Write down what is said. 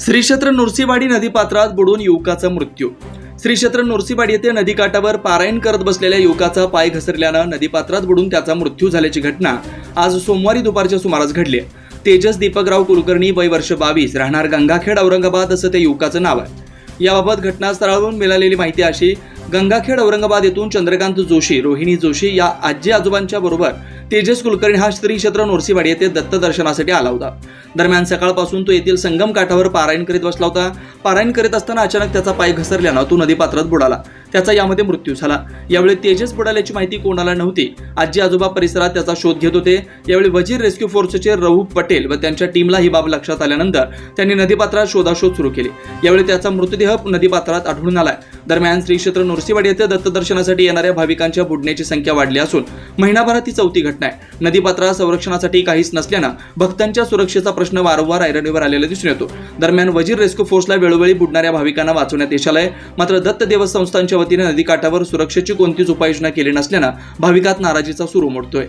श्रीक्षेत्र नुरसीवाडी नदीपात्रात बुडून युवकाचा मृत्यू श्रीक्षेत्र नुरसीवाडी येथे नदीकाठावर पारायण करत बसलेल्या युवकाचा पाय घसरल्यानं नदीपात्रात बुडून त्याचा मृत्यू झाल्याची घटना आज सोमवारी दुपारच्या सुमारास घडली आहे. तेजस दीपकराव कुलकर्णी वय वर्ष बावीस राहणार गंगाखेड औरंगाबाद असं त्या युवकाचं नाव आहे याबाबत घटनास्थळावरून मिळालेली माहिती अशी गंगाखेड औरंगाबाद येथून चंद्रकांत जोशी रोहिणी जोशी या आजी आजोबांच्या बरोबर तेजस कुलकर्णी हा श्री क्षेत्र नोरसीवाडी येथे दत्त दर्शनासाठी आला होता. दरम्यान सकाळपासून तो येथील संगम काठावर पारायण करीत बसला होता. पारायण करीत असताना अचानक त्याचा पाय घसरल्यानं तो नदीपात्रात बुडाला. त्याचा यामध्ये मृत्यू झाला. यावेळी तेजस बुडाल्याची माहिती कोणाला नव्हती? आजी आजोबा परिसरात त्याचा शोध घेत होते. यावेळी वजीर रेस्क्यू फोर्सचे रहू पटेल व त्यांच्या टीमला ही बाब लक्षात आल्यानंतर त्यांनी नदीपात्रात शोधाशोध सुरू केली. यावेळी त्याचा मृतदेह नदीपात्रात आढळून आलाय. दरम्यान श्री क्षेत्र नृसिंहवाडी येथे दत्तदर्शनासाठी येणाऱ्या भाविकांच्या बुडण्याची संख्या वाढली असून महिनाभरात ही चौथी घटना आहे. नदीपात्रात संरक्षणासाठी काहीच नसल्यानं भक्तांच्या सुरक्षेचा प्रश्न वारंवार ऐरणीवर आलेला दिसून येतो. दरम्यान वजीर रेस्क्यू फोर्सला वेळोवेळी बुडणाऱ्या भाविकांना वाचवण्यात यश आलंय. मात्र दत्त देवस्थानच्या वतीने नदीकाठावर सुरक्षेची कोणतीच उपाययोजना केली नसल्यानं भाविकात नाराजीचा सूर उमटतोय.